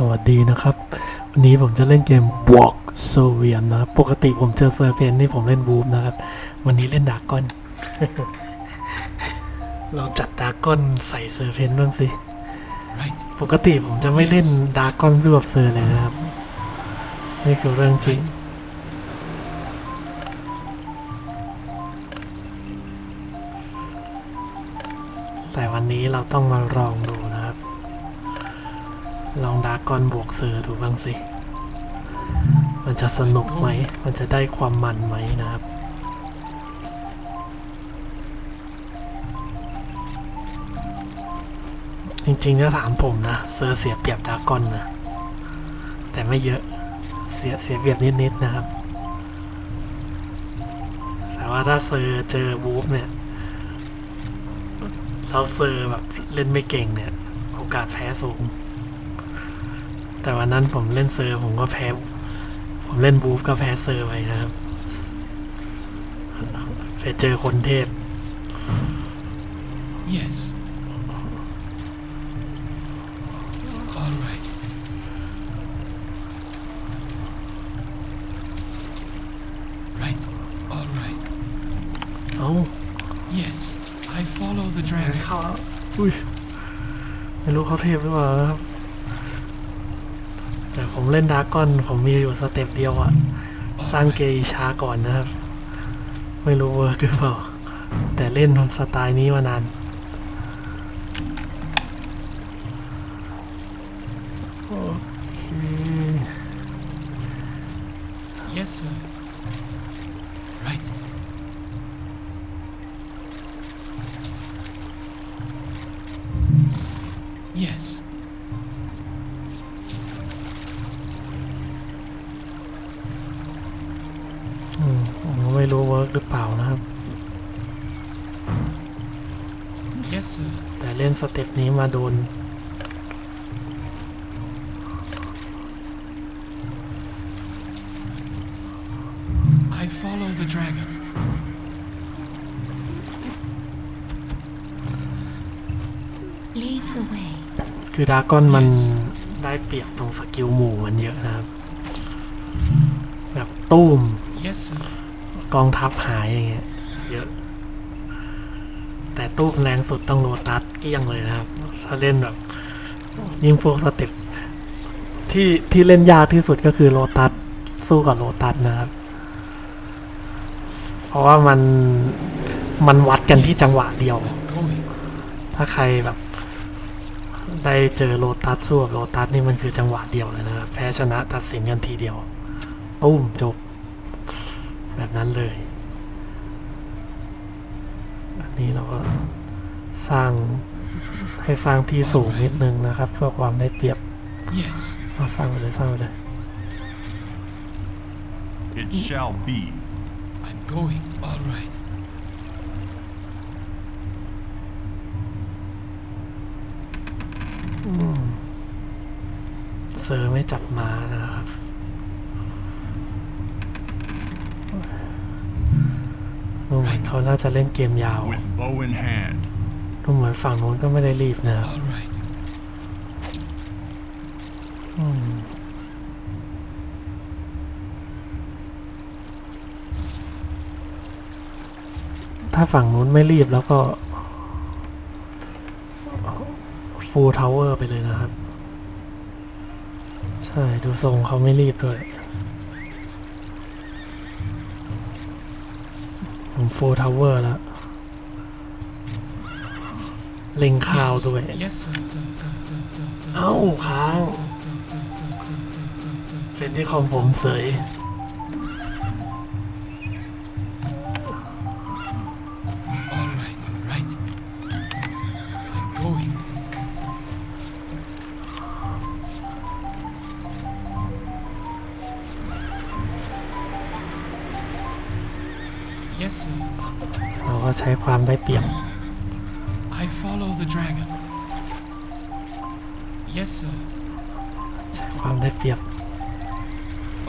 สวัสดีนะครับ วันนี้ผมจะเล่นเกม Walk s o v i a n นะครับปกติผมเจอเซอร์เพนนี่ผมเล่นบูฟนะครับ วันนี้เล่นดากอน เราจัดดากอนใส่เซอร์เพนบ้างสิ Right. ปกติผมจะไม่เล่นดากอนสู้กับเซอร์เลยนะครับ นี่คือเรื่องจริงแต่วันนี้เราต้องมาลองดูนะครับ ลองดากอนบวกเซอร์ดูบ้างสิ มันจะสนุกไหม มันจะได้ความมันไหมนะครับ จริงๆถ้าถามผมนะ เซอร์เสียเปรียบดากอนนะ แต่ไม่เยอะ เสียเสียเปรียบนิดๆนะครับ แต่ว่าถ้าเซอร์เจอบูฟเนี่ยเราเซอร์แบบเล่นไม่เก่งเนี่ย โอกาสแพ้สูง แต่วันนั้นผมเล่นเซอร์ผมก็แพ้ ผมเล่นบูฟก็แพ้เซอร์ไปนะครับไปเจอคนเทพ Yes. All right. Right. All right. เอ้า Yes. I follow the dragon. เข้าอุ้ยไม่รู้เขาเทพหรือเปล่านะครับ แต่ผมเล่นดราก้อนผมมีอยู่สเต็ปเดียวอะสร้างเกย์ช้าก่อนนะครับ ไม่รู้เวิร์กหรือเปล่า แต่เล่นสไตล์นี้มานานโอเค Yes, sir. Right. ต่เล่นสเต็ปนี้มาโดน I follow the dragon. Lead the way. คือดราก้อนมัน Yes ได้เปรียบตรงสกิลหมู่มันเยอะนะครับ แบบตุ้ม Yes, sir. กองทัพหายอย่างเงี้ยเยอะ แต่ตู้แรงสุดต้องโลตัสเกี้ยงเลยนะครับ ถ้าเล่นแบบ ยิ่งพวกสเต็ปที่ที่เล่นยากที่สุดก็คือโลตัสสู้กับโลตัสนะครับ เพราะว่ามันมันวัดกันที่จังหวะเดียว ถ้าใครแบบ ได้เจอโลตัสสู้กับโลตัสนี่มันคือจังหวะเดียวเลยนะครับแพ้ชนะตัดสินกันทีเดียวตุ้มจบ แบบนั้นเลย นนี้เราก็สร้างให้สร้างที่สูงนิดนึงนะครับ เพื่อความได้เปรียบ Yes. เอาสร้างไปเลยสร้างไปเลย It shall be. I'm going. All right. เซอร์ไม่จับม้านะครับ ดูเหมือนเขาน่าจะเล่นเกมยาว With bow in hand. ดูเหมือนฝั่งนู้นก็ไม่ได้รีบนะครับ All right. อืมถ้าฝั่งนู้นไม่รีบแล้วก็ ฟูลทาวเวอร์ไปเลยนะครับ ใช่ ดูทรงเขาไม่รีบด้วย โฟทาวเวอร์แล้วเล็งข้าวด้วย เอ้าค้างเป็นที่ของผมเสย ใช้ความได้เปรียบ I follow the dragon. Yes, sir. ความได้เปรียบ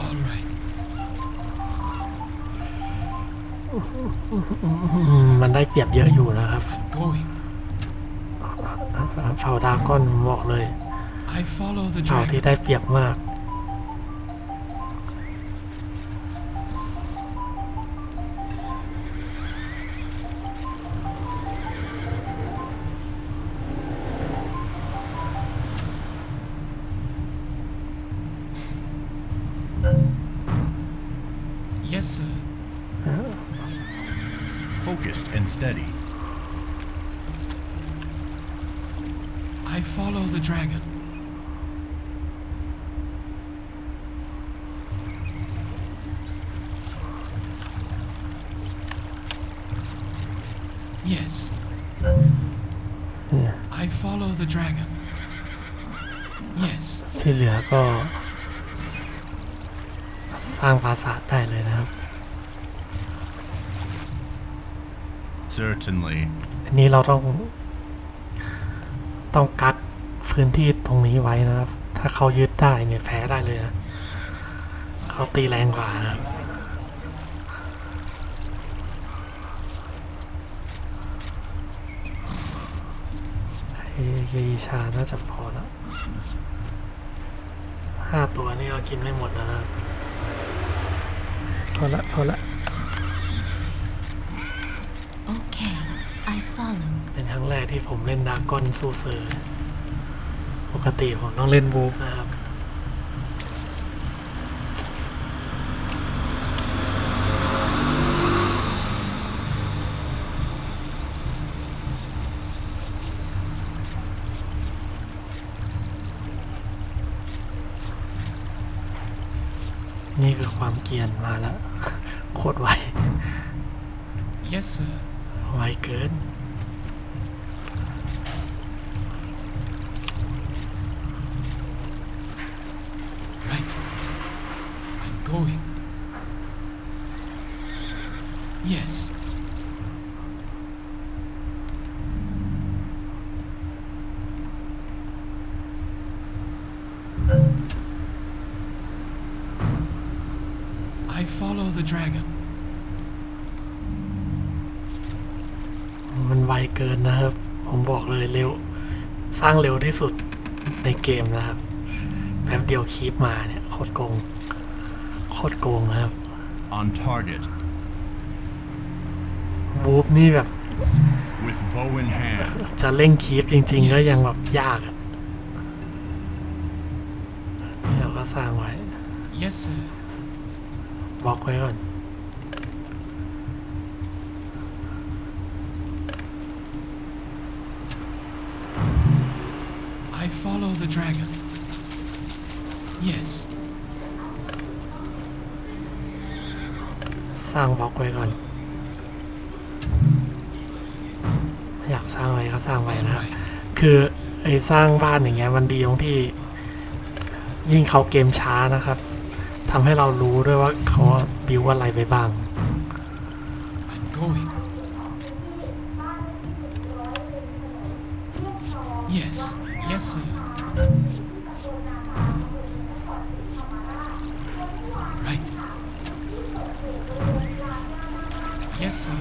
All right. อืมมันได้เปรียบเยอะอยู่นะครับ I'm going. เผาดราก้อนผมบอกเลย I follow the เอาที่ dragon. ได้เปรียบมาก Yes. I follow the dragon. Yes. ที่เหลือก็สร้างปราสาทได้เลยนะครับ Certainly. อันนี้เราต้องต้องกักพื้นที่ตรงนี้ไว้นะครับ ถ้าเขายึดได้เนี่ยแพ้ได้เลยนะ เขาตีแรงกว่านะครับ เฮ้ยชาน่าจะพอแล้วห้าตัวนี่เรากินไม่หมดแล้วนะพอละพอละ Okay, I follow. เป็นครั้งแรกที่ผมเล่นดราก้อนสู้เซอร์ ปกติผมต้องเล่นบูฟนะครับ นี่คือความเกรียนมาแล้ว โคตรไว Yes, sir. ไวเกิน มันไวเกินนะครับ ผมบอกเลยเร็ว สร้างเร็วที่สุดในเกมนะครับแป๊บเดียวคีปมาเนี่ยโคตรโกง โคตรโกงนะครับ On target. บูฟนี่แบบ With bow in hand. จะเร่งคีปจริง ๆ ก็ยังแบบยากอะเราก็สร้างไว้ Yes, sir. บล็อกไว้ก่อน I follow the dragon. Yes. สร้างบล็อกไว้ก่อน อยากสร้างอะไรก็สร้างไว้ All นะครับ right. คือไอ้สร้างบ้านอย่างเงี้ยมันดีตรงที่ ยิ่งเขาเกมช้านะครับทำให้เรารู้ด้วยว่าเขาบิวอะไรไปบ้าง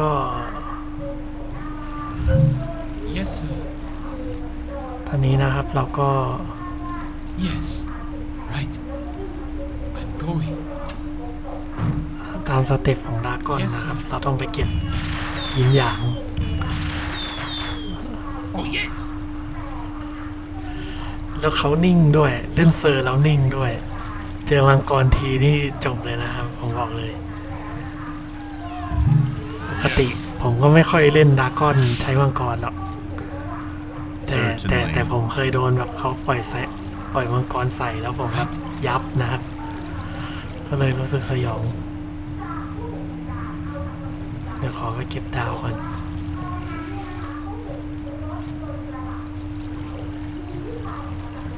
ก็ Yes, sir. ท่านี้นะครับเราก็ Yes. Right. I'm going. ตามสเต็ปของดรากอน Yes, นะครับ sir. เราต้องไปเก็บยินหยาง Oh, yes. แล้วเขานิ่งด้วย เล่นเซอร์แล้วนิ่งด้วย เจอมังกรทีนี่จบเลยนะครับ ผมบอกเลยป กติผมก็ไม่ค่อยเล่นดรากอนใช้มังกรหรอกแต่แต่ Certainly แต่ผมเคยโดนแบบเขาปล่อยแซะปล่อยมังกรใส่แล้วผมแบบยับนะครับก็เลยรู้สึกสยองยวขอไปเก็บดาวก่อน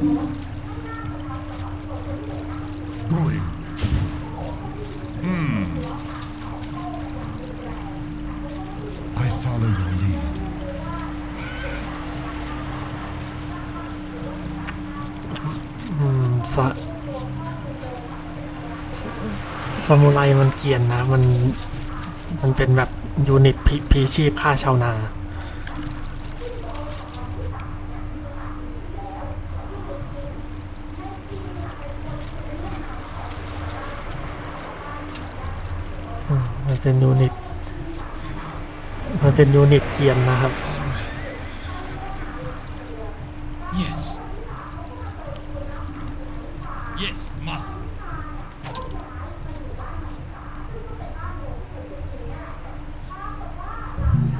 Going. สมุไรมันเกียนนะ มัน มันเป็นแบบยูนิตพีพีชีพฆ่าชาวนาอมันเป็นยูนิต มันเป็นยูนิตเกียนนะครับ All right. Yes. Yes, master.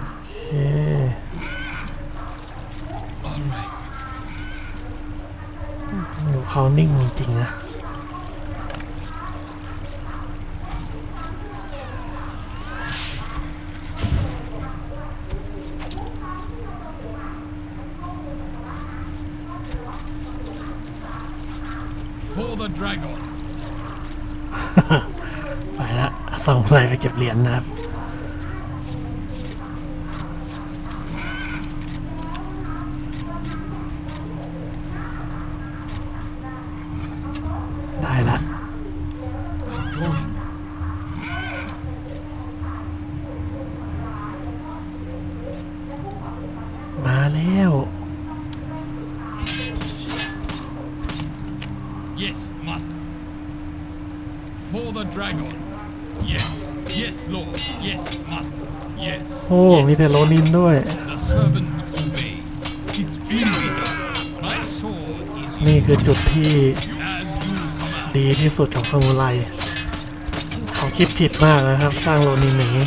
โอเค All right. ดูเขานิ่งจริงๆนะ For the dragon. ไปละส่งอะไรไปเก็บเหรียญนะครับ dragon. Yes. Yes, lord. Yes, master. Yes. โอ้ yes, มีแต่โลนินด้วย The servant obey. It will be done. My sword is นี่คือจุดที่ as you command. ดีที่สุดของซามูไรเขาคิดผิดมากนะครับ สร้างโลนินอย่างนี้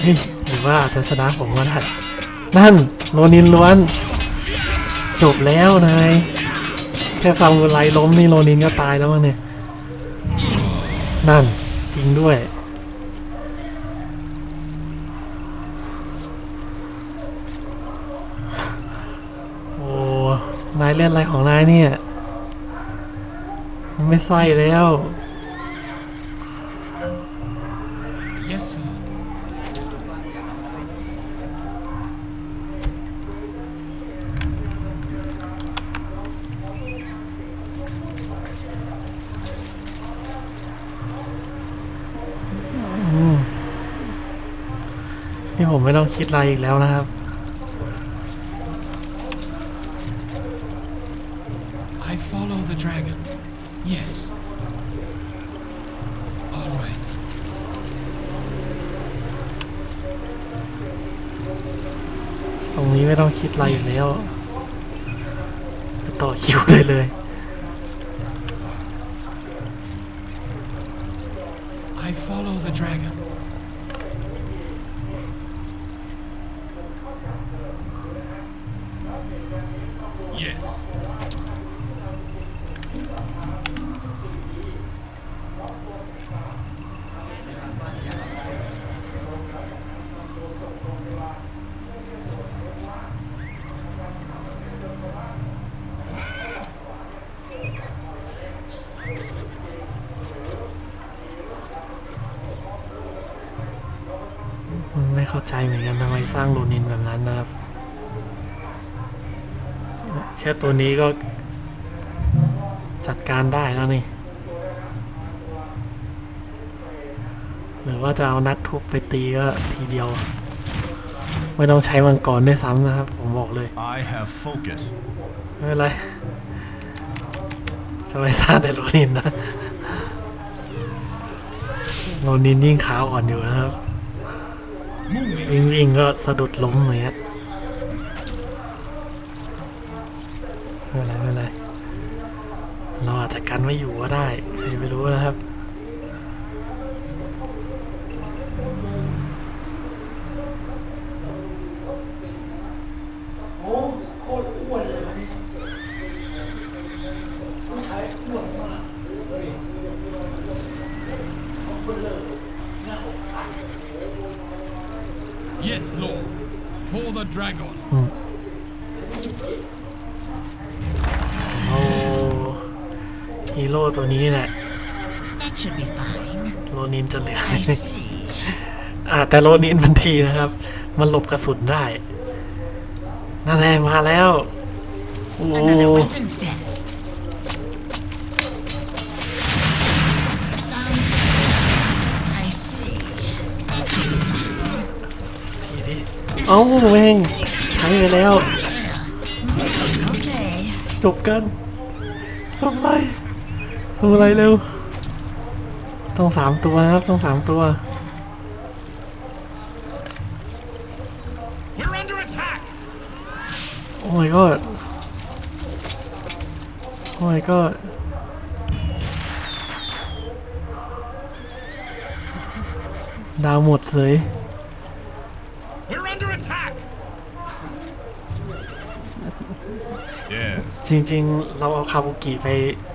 เฮ้ยหรือว่าอาจจะชนะผมก็ได้นั่น โลนินล้วน จบแล้วนายแค่ซามูไรล้มนี่โลนินก็ตายแล้วมั้งเนี่ย นั่น จริงด้วย โอ้ นายเล่นอะไรของนายเนี่ย มันไม่ใส่แล้ว Yes, sir. นี่ผมไม่ต้องคิดอะไรอีกแล้วนะครับ I follow the dragon. Yes. All right. ตรงนี้ไม่ต้องคิดอะไรอีกแล้วไปต่อคิวเลยเลย ใจเหมือนกันทำไมสร้างโลนินแบบนั้นนะครับ แค่ตัวนี้ก็จัดการได้แล้วนี่ หรือว่าจะเอานักทุบไปตีก็ทีเดียว ไม่ต้องใช้มังกรด้วยซ้ำนะครับ ผมบอกเลย I have focus. ไม่เป็นไรทำไมสร้างแต่โลนินนะโลนินยิ่งขาวอ่อนอยู่นะครับ Moving. วิ่งวิ่งก็สะดุดล้มเงี้ยไม่เป็นไรไม่เป็นไรเราอาจจะกันไม่อยู่ก็ได้ใครไม่รู้นะครับ dragon. โอ้ฮีโร่ตัวนี้แหละ That should be fine. โรนินจะเหลือ I see. อ่าแต่โรนินมันทีนะครับ มันหลบกระสุนได้ นั่นแหละมาแล้ว โอ้ Another weapons test. เอ้าแม่งใช้ไปแล้ว Okay. จบกันสมุไรสมุไรเร็ว ต้องสามตัวนะครับ ต้องสามตัว We're under attack. โอ้ my god โอ้ my god ดาวหมดเลย We're under attack. Yes. จริงๆ เราเอาคาบุกิไป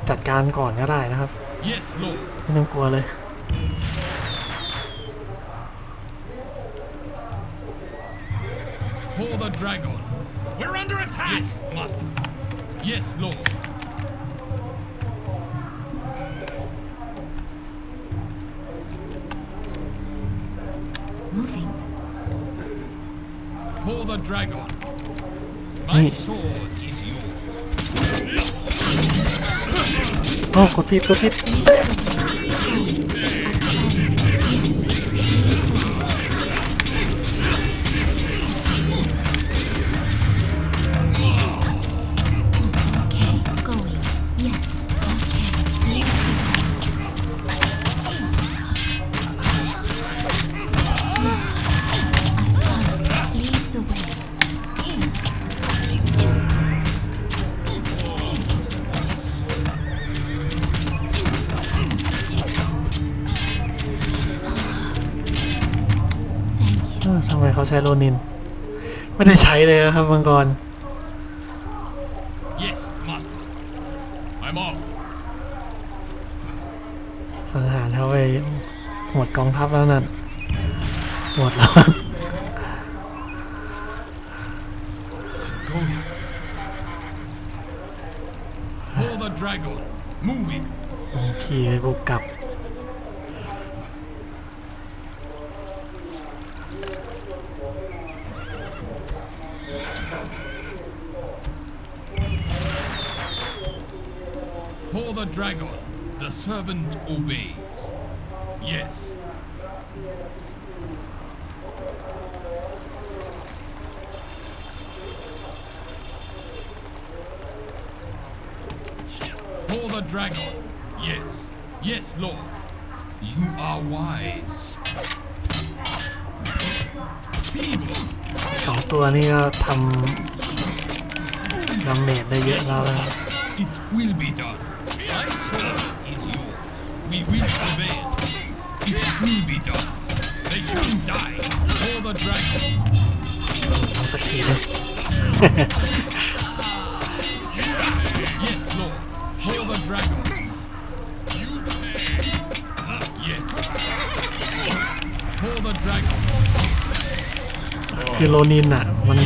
จัดการก่อนก็ได้นะครับ Yes, Lord. ไม่ต้องกลัวเลย For the dragon. We're under attack. Yes, Master. Yes, Lord. Moving. For the dragon. My Hmm. sword is yours. ทำไมเขาใช้โรนิน ไม่ได้ใช้เลยนะครับมังกร Yes, Master. I'm off. สังหารเขาไปหมดกองทัพแล้วนั่นหมดแล้ว Going. For the dragon. Moving. ขี่ไปบุกกลับ For the dragon. The servant obeys. Yes. For the dragon. Yes. Yes, Lord. You are wise. Feeble. สองตัวนี้ก็ทำดาเมจได้เยอะแล้วนะครับ It will be done. My sword is yours. We will prevail. It will be done. They shall die for the dragon. สักทีนึง Yes, Lord. For the dragon. You pay. Yes. For the dragon. คือโรนินอะ มัน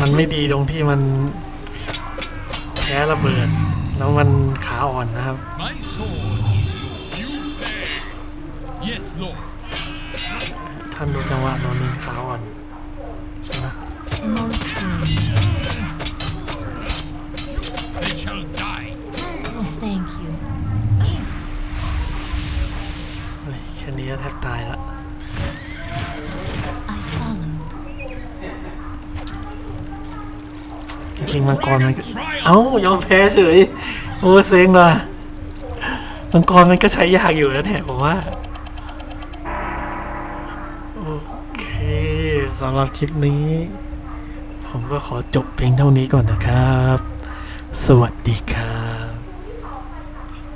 มันไม่ดีตรงที่มันแพ้ระเบิด แล้วมันขาอ่อนนะครับ My sword is yours. You pay. Yes, Lord. ท่านดูจังหวะโรนินขาอ่อนนะ Most gracious. They shall die. Thank you. เฮ้ยแค่นี้ก็แทบตายแล้ว I follow. จริงๆมังกรมันก็ เอ้ายอมแพ้เฉย โอ้เซ็งว่ะมังกรมันก็ใช้ยากอยู่แล้วเนี่ยผมว่า โอเคสำหรับคลิปนี้ ผมก็ขอจบเพียงเท่านี้ก่อนนะครับ สวัสดีครับ